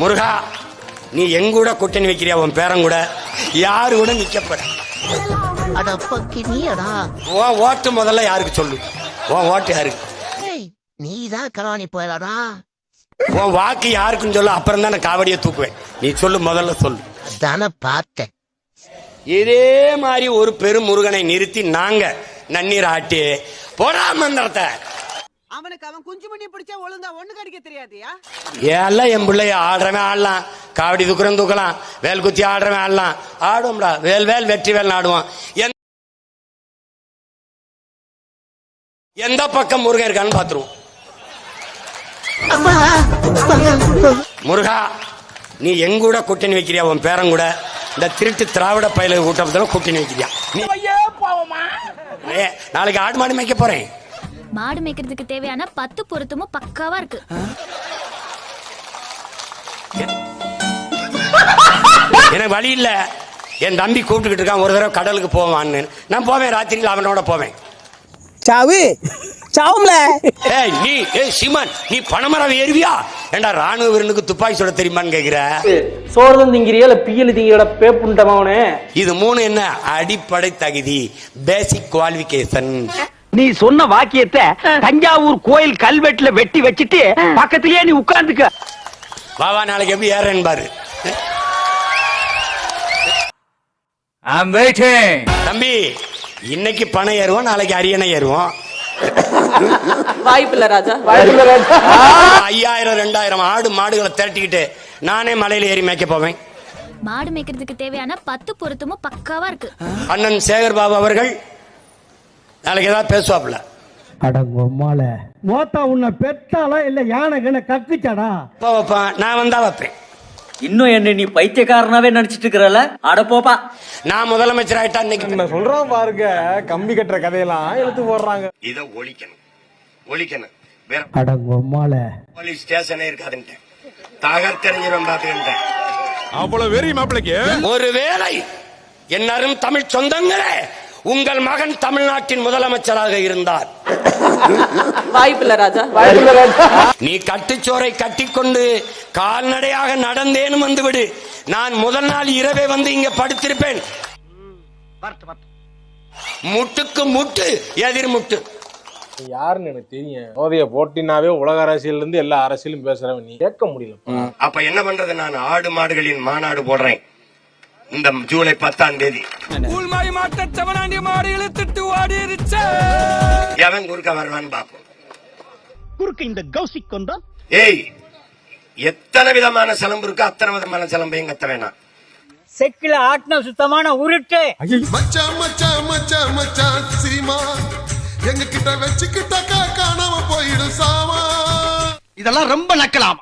முருகா நீ எங்கூட கூட்டணி வைக்கிறியா? உன் பேரன் கூட. யாரு கூட அட பக்கினியடா உன் ஓட்டு முதல்ல யாருக்கு சொல்லு? உன் ஓட்டு யாருக்கு? ஏய் நீதான் கலாணி போயலடா. உன் வாக்கு யாருக்குன்னு சொல்லு அப்புறம் தான் நான் காவடியை தூக்குவேன். நீ சொல்லு முதல்ல சொல்லு. அதான பார்த்தேன். இதே மாதிரி ஒரு பெரும் முருகனை நிறுத்தி நாங்க நன்னீர் ஆட்டி போடா மந்திரத்தை. அவனுக்கு அவன் குஞ்சு மணி பிடிச்சா ஒழுங்கா ஒண்ணு கடிக்க தெரியாதியா? எல்லாம் என் பிள்ளைய ஆடுறவன் ஆடலாம். காவடி தூக்குறவன் தூக்கலாம். வேல் குத்தி ஆடுறவன் ஆடலாம். ஆடுவோம்டா. வேல் வேல் வெற்றி வேல் ஆடுவோம். எந்த- எந்த பக்கம் முருகன் இருக்கான்னு பாத்துருவோம். முருகா நீ எங்கூட கூட்டணி வைக்கிறியா? உன் பேரன் கூட. இந்த திருட்டு திராவிட பயில கூட்டத்தில் கூட்டணி வைக்கிறியா? நீ ஏ, நாளைக்கு ஆடு மாடு மேய்க்க போறேன். மாடு மேய்க்கிறதுக்கு தேவையான பத்து பொருத்தமும் பக்காவா இருக்கு. எனக்கு வழி இல்ல. என் தம்பி கூப்பிட்டுக்கிட்டு இருக்கான் ஒரு தடவை கடலுக்கு போவான்னு. நான் போவேன் ராத்திரியில் அவனோட போவேன். சாவு? சாவும்ல. ஏய் நீ ஏய் சிமன் நீ பணமரம் ஏறுவியா? ஏண்டா ராணுவ வீரனுக்கு துப்பாக்கி சுட தெரியுமான்னு கேக்குற? சோறு திங்கிறியா இல்ல பியல் திங்கிற பேப்புண்டமாவனே? இது மூணு என்ன? அடிப்படை தகுதி. பேசிக் குவாலிபிகேஷன் நீ சொன்ன வாக்கியத்தை தஞ்சாவூர் கோயில் கல்வெட்டுல வெட்டி வச்சிட்டு பக்கத்திலேயே நீ உட்கார்ந்துக்க. வாவா நாளைக்கு எப்படி ஏறேன்னு பாரு. தம்பி இன்னைக்கு பணம் ஏறுவோம் நாளைக்கு அரியணை ஏறுவோம். வாய்ப்பில்ல ராஜா. ஐயாயிரம் ரெண்டாயிரம் ஆடு மாடுகளை திரட்டிக்கிட்டு நானே மலையில ஏறி மேய்க்க போவேன். மாடு மேய்க்கிறதுக்கு தேவையான பத்து பொருத்தமும் பக்காவா இருக்கு. அண்ணன் சேகர் பாபு அவர்கள் நாளைக்கு ஏதாவது பேசுவாப்புல. அடங்கொம்மால மோத்தா உன்னை பெத்தாளா இல்ல யானை கண்ண கக்குச்சாடா? அப்பா வைப்பான்? நான் வந்தா வைப்பேன். இன்னும் என்ன நீ பைத்தியக்காரனாவே நினைச்சிட்டு இருக்கிறல அட போப்பா. நான் முதலமைச்சர் ஆயிட்டா இன்னைக்கு சொல்றான் பாருங்க கம்பி கட்டுற கதையெல்லாம் இழுத்து போடுறாங்க. இதை ஒழிக்கணும். ஒழிக்கணும். வேற அடங்கொம்மால போலீஸ் ஸ்டேஷனே இருக்காதுன்ட்டு. தகர்த்தெறிஞ்சிரும் பாத்துக்கிட்டேன் அவ்வளவு வெறி மாப்பிளைக்கு. ஒருவேளை என்னரும் தமிழ் சொந்தங்களே உங்கள் மகன் தமிழ்நாட்டின் முதலமைச்சராக இருந்தார். வாய்ப்பில்ல ராஜா. நீ கட்டுச்சோரை கட்டிக்கொண்டு கால்நடையாக நடந்தேன்னு வந்துவிடு. நான் முதல் நாள் இரவே வந்து இங்க படுத்திருப்பேன். முட்டுக்கு முட்டு எதிர் முட்டு. யாருன்னு எனக்கு தெரியும். மோதிய போட்டினாவே உலக அரசியல்ல இருந்து எல்லா அரசியலும் பேசுறவன் நீ. கேட்க முடியல. அப்ப என்ன பண்றது? நான் ஆடு மாடுகளின் மாநாடு போடுறேன். இந்த ஜூலை பத்தாம் தேதி. உள்மாய் மாட்ட செவனாண்டி மாடு இழுத்துட்டு ஓடிருச்சு எவன் குறுக்க வருவான்னு பாப்போம் குறுக்கு இந்த கௌசிக் கொண்டா? ஏய் எத்தனை விதமான சிலம்பு இருக்கோ அத்தனை விதமான சிலம்பையும் கத்த வேணாம் செக்கில ஆட்டின சுத்தமான உருட்டு. மச்சான் மச்சான் மச்சான் மச்சான் சீமா. எங்க கிட்ட வச்சுக்கிட்டாக்கா காணாம போயிடும் சாமா. இதெல்லாம் ரொம்ப நக்கலாம்?